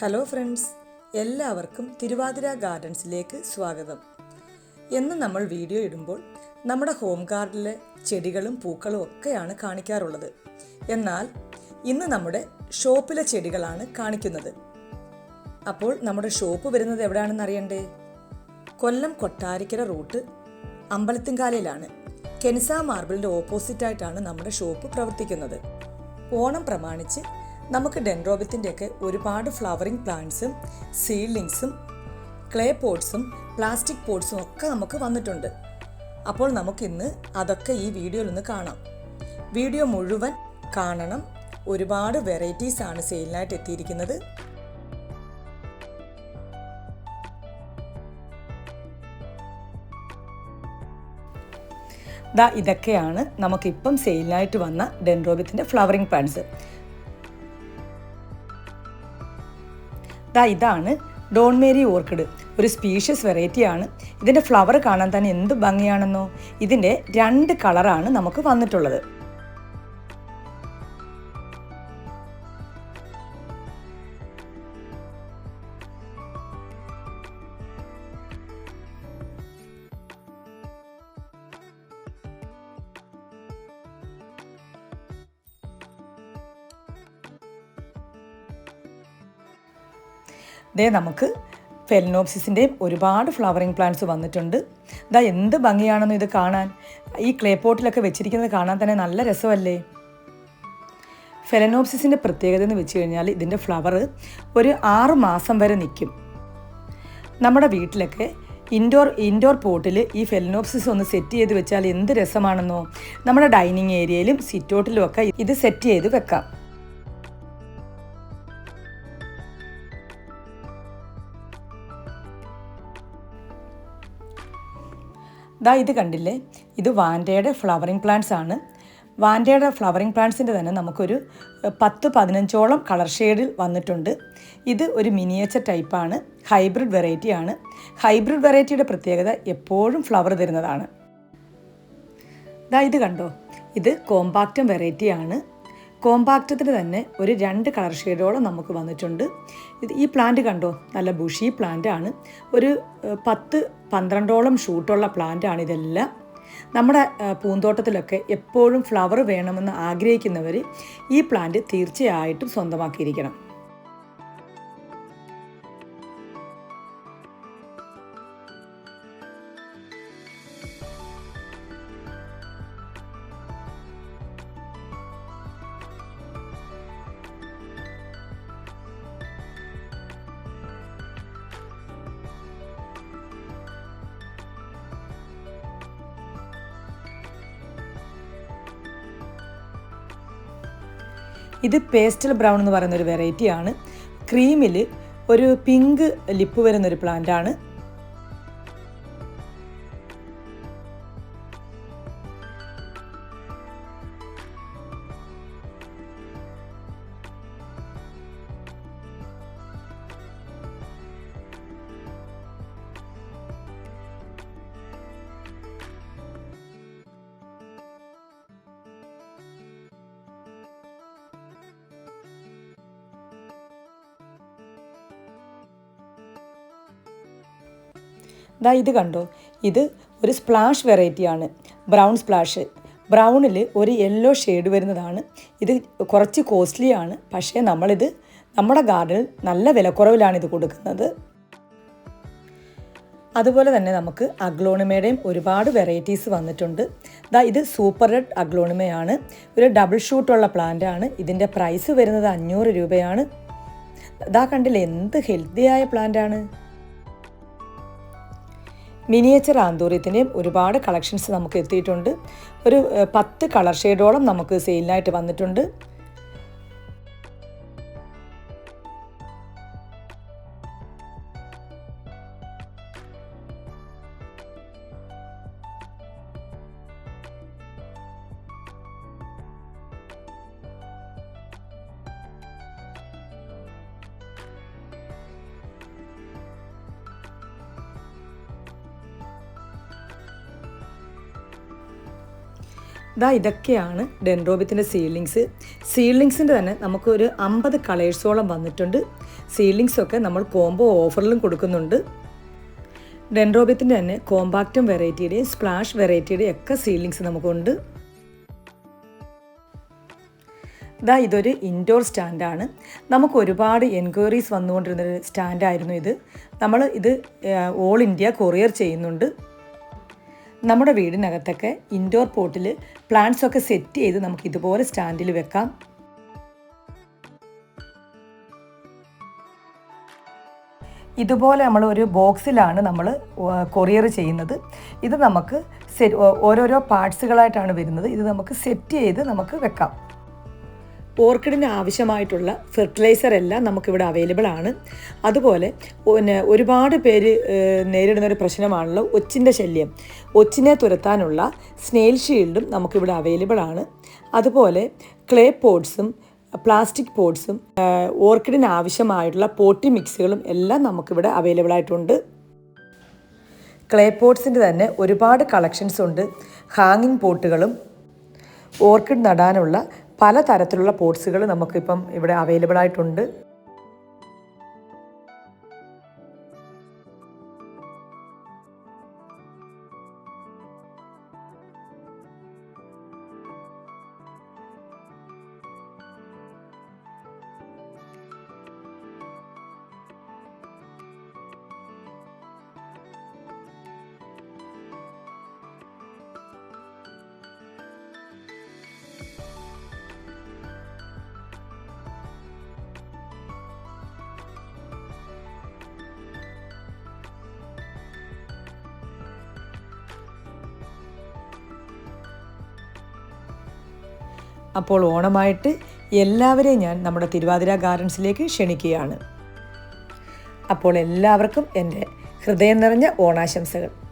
Hello friends എല്ലാവർക്കും തിരുവാതിര ഗാർഡൻസിലേക്ക് സ്വാഗതം. എന്ന് നമ്മൾ വീഡിയോ ഇടുമ്പോൾ നമ്മുടെ ഹോം ഗാർഡനിലെ ചെടികളും പൂക്കളും ഒക്കെയാണ് കാണിക്കാറുള്ളത്. എന്നാൽ ഇന്ന് നമ്മുടെ ഷോപ്പിലെ ചെടികളാണ് കാണിക്കുന്നത്. അപ്പോൾ നമ്മുടെ ഷോപ്പ് വരുന്നത് എവിടെയാണെന്ന് അറിയണ്ടേ? കൊല്ലം കൊട്ടാരിക്കര റൂട്ട് അമ്പലത്തിങ്കാലയിലാണ് കെനിസ മാർബിളിന്റെ ഓപ്പോസിറ്റായിട്ടാണ് നമ്മുടെ ഷോപ്പ് പ്രവർത്തിക്കുന്നത്. ഓണം പ്രമാണിച്ച് നമുക്ക് ഡെൻഡ്രോബിത്തിന്റെയൊക്കെ ഒരുപാട് ഫ്ലവറിങ് പ്ലാന്റ്സും സീഡ്ലിങ്സും ക്ലേ പോട്ട്സും പ്ലാസ്റ്റിക് പോട്ട്സും ഒക്കെ നമുക്ക് വന്നിട്ടുണ്ട്. അപ്പോൾ നമുക്കിന്ന് അതൊക്കെ ഈ വീഡിയോയിൽ ഒന്ന് കാണാം. വീഡിയോ മുഴുവൻ കാണണം. ഒരുപാട് വെറൈറ്റീസ് ആണ് സെയിലിനായിട്ട് എത്തിയിരിക്കുന്നത്. ഇതൊക്കെയാണ് നമുക്കിപ്പം സെയിലിനായിട്ട് വന്ന ഡെൻഡ്രോബിത്തിന്റെ ഫ്ലവറിംഗ് പ്ലാന്റ്സ്. ദാ ഇതാണ് ഡോൺ മേരി ഓർക്കിഡ്. ഒരു സ്പീഷ്യസ് വെറൈറ്റി ആണ് ഇതിന്റെ ഫ്ലവർ കാണാൻ തന്നെ എന്ത് ഭംഗിയാണെന്നോ. ഇതിന്റെ രണ്ട് കളറാണ് നമുക്ക് വന്നിട്ടുള്ളത്. ദേ നമുക്ക് ഫെലിനോപ്സിസിന്റെയും ഒരുപാട് ഫ്ലവറിങ് പ്ലാന്റ്സ് വന്നിട്ടുണ്ട്. ഇതാ എന്ത് ഭംഗിയാണെന്ന് ഇത് കാണാൻ. ഈ ക്ലേ പോട്ടിലൊക്കെ വെച്ചിരിക്കുന്നത് കാണാൻ തന്നെ നല്ല രസമല്ലേ? ഫെലനോപ്സിസിന്റെ പ്രത്യേകത എന്ന് വെച്ച് കഴിഞ്ഞാൽ ഇതിന്റെ ഫ്ലവർ ഒരു ആറ് മാസം വരെ നിൽക്കും. നമ്മുടെ വീട്ടിലൊക്കെ ഇൻഡോർ ഇൻഡോർ പോട്ടിൽ ഈ ഫെലനോപ്സിസ് ഒന്ന് സെറ്റ് ചെയ്ത് വെച്ചാൽ എന്ത് രസമാണെന്നോ. നമ്മുടെ ഡൈനിങ് ഏരിയയിലും സിറ്റൗട്ടിലും ഒക്കെ ഇത് സെറ്റ് ചെയ്ത് വെക്കാം. ദാ ഇത് കണ്ടില്ലേ? ഇത് വാൻഡയുടെ ഫ്ലവറിങ് പ്ലാന്റ്സ് ആണ്. വാൻഡയുടെ ഫ്ലവറിങ് പ്ലാന്റ്സിന്റെ തന്നെ നമുക്കൊരു പത്ത് പതിനഞ്ചോളം കളർ ഷെയ്ഡിൽ വന്നിട്ടുണ്ട്. ഇത് ഒരു മിനിയേച്ചർ ടൈപ്പാണ് ഹൈബ്രിഡ് വെറൈറ്റി ആണ്. ഹൈബ്രിഡ് വെറൈറ്റിയുടെ പ്രത്യേകത എപ്പോഴും ഫ്ലവർ തരുന്നതാണ്. ദാ ഇത് കണ്ടോ? ഇത് കോമ്പാക്റ്റം വെറൈറ്റി കോമ്പാക്റ്റത്തിന് തന്നെ ഒരു രണ്ട് കളർ ഷെയ്ഡോളം നമുക്ക് വന്നിട്ടുണ്ട്. ഇത് ഈ പ്ലാന്റ് കണ്ടോ? നല്ല ബുഷി പ്ലാന്റ് ആണ്. ഒരു പത്ത് പന്ത്രണ്ടോളം ഷൂട്ടുള്ള പ്ലാന്റ് ആണ് ഇതെല്ലാം. നമ്മുടെ പൂന്തോട്ടത്തിലൊക്കെ എപ്പോഴും ഫ്ലവർ വേണമെന്ന് ആഗ്രഹിക്കുന്നവർ ഈ പ്ലാന്റ് തീർച്ചയായിട്ടും സ്വന്തമാക്കിയിരിക്കണം. ഇത് പേസ്റ്റൽ ബ്രൗൺ എന്ന് പറയുന്ന ഒരു വെറൈറ്റി ആണ്. ക്രീമിൽ ഒരു പിങ്ക് ലിപ്പ് വരുന്ന ഒരു ദാ ഇത് കണ്ടോ? ഇത് ഒരു സ്പ്ലാഷ് വെറൈറ്റിയാണ്. Brown splash. ബ്രൗണിൽ ഒരു യെല്ലോ ഷെയ്ഡ് വരുന്നതാണ്. ഇത് കുറച്ച് കോസ്റ്റ്ലിയാണ്. പക്ഷേ നമ്മളിത് നമ്മുടെ ഗാർഡനിൽ നല്ല വിലക്കുറവിലാണ് ഇത് കൊടുക്കുന്നത്. അതുപോലെ തന്നെ നമുക്ക് അഗ്ലോണിമയുടെയും ഒരുപാട് വെറൈറ്റീസ് വന്നിട്ടുണ്ട്. ദാ ഇത് സൂപ്പർ റെഡ് അഗ്ലോണിമയാണ്. ഒരു ഡബിൾ ഷൂട്ടുള്ള പ്ലാന്റ് ആണ് ഇതിന്റെ പ്രൈസ് വരുന്നത് അഞ്ഞൂറ് രൂപയാണ്. ദാ കണ്ടില്ല എന്ത് ഹെൽത്തിയായ പ്ലാന്റ് ആണ് മിനിയേച്ചർ ആന്തൂര്യത്തിന്റെയും ഒരുപാട് കളക്ഷൻസ് നമുക്ക് എത്തിയിട്ടുണ്ട്. ഒരു പത്ത് കളർ ഷെയ്ഡോളം നമുക്ക് സെയിലിനായിട്ട് വന്നിട്ടുണ്ട്. ഇതാ ഇതൊക്കെയാണ് ഡെൻഡ്രോബിത്തിന്റെ സീലിങ്സ്. സീലിങ്സിന്റെ തന്നെ നമുക്കൊരു അമ്പത് കളേഴ്സോളം വന്നിട്ടുണ്ട്. സീലിങ്സൊക്കെ നമ്മൾ കോംബോ ഓഫറിലും കൊടുക്കുന്നുണ്ട്. ഡെൻഡ്രോബിത്തിന്റെ തന്നെ കോമ്പാക്റ്റും വെറൈറ്റിയുടെയും സ്പ്ലാഷ് വെറൈറ്റിയുടെയും ഒക്കെ സീലിങ്സ് നമുക്കുണ്ട്. ഇതാ ഇതൊരു ഇൻഡോർ സ്റ്റാൻഡാണ്. നമുക്ക് ഒരുപാട് എൻക്വയറീസ് വന്നുകൊണ്ടിരുന്നൊരു സ്റ്റാൻഡായിരുന്നു ഇത്. നമ്മൾ ഇത് ഓൾ ഇന്ത്യ കൊറിയർ ചെയ്യുന്നുണ്ട്. നമ്മുടെ വീടിനകത്തൊക്കെ ഇൻഡോർ പോട്ടിൽ പ്ലാന്റ്സ് ഒക്കെ സെറ്റ് ചെയ്ത് നമുക്ക് ഇതുപോലെ സ്റ്റാൻഡിൽ വെക്കാം. ഇതുപോലെ നമ്മൾ ഒരു ബോക്സിലാണ് നമ്മൾ കൊറിയർ ചെയ്യുന്നത്. ഇത് നമുക്ക് ഓരോരോ പാർട്സുകളായിട്ടാണ് വരുന്നത്. ഇത് നമുക്ക് സെറ്റ് ചെയ്ത് നമുക്ക് വെക്കാം. ഓർക്കിഡിന് ആവശ്യമായിട്ടുള്ള ഫെർട്ടിലൈസർ എല്ലാം നമുക്കിവിടെ അവൈലബിൾ ആണ്. അതുപോലെ പിന്നെ ഒരുപാട് പേര് നേരിടുന്ന ഒരു പ്രശ്നമാണല്ലോ ഒച്ചിന്റെ ശല്യം. ഒച്ചിനെ തുരത്താനുള്ള സ്നെയിൽ ഷീൽഡും നമുക്കിവിടെ അവൈലബിൾ ആണ്. അതുപോലെ ക്ലേ പോഡ്സും പ്ലാസ്റ്റിക് പോഡ്സും ഓർക്കിഡിന് ആവശ്യമായിട്ടുള്ള പോട്ടി മിക്സുകളും എല്ലാം നമുക്കിവിടെ അവൈലബിൾ ആയിട്ടുണ്ട്. ക്ലേ പോട്ട്സിന്റെ തന്നെ ഒരുപാട് കളക്ഷൻസ് ഉണ്ട്. ഹാങ്ങിങ് പോട്ടുകളും ഓർക്കിഡ് നടാനുള്ള പല തരത്തിലുള്ള പോട്ട്സുകൾ നമുക്കിപ്പം ഇവിടെ അവൈലബിൾ ആയിട്ടുണ്ട് അപ്പോൾ ഓണമായിട്ട് എല്ലാവരെയും ഞാൻ നമ്മുടെ തിരുവാതിര ഗാർഡൻസിലേക്ക് ക്ഷണിക്കുകയാണ്. അപ്പോൾ എല്ലാവർക്കും എന്റെ ഹൃദയം നിറഞ്ഞ ഓണാശംസകൾ.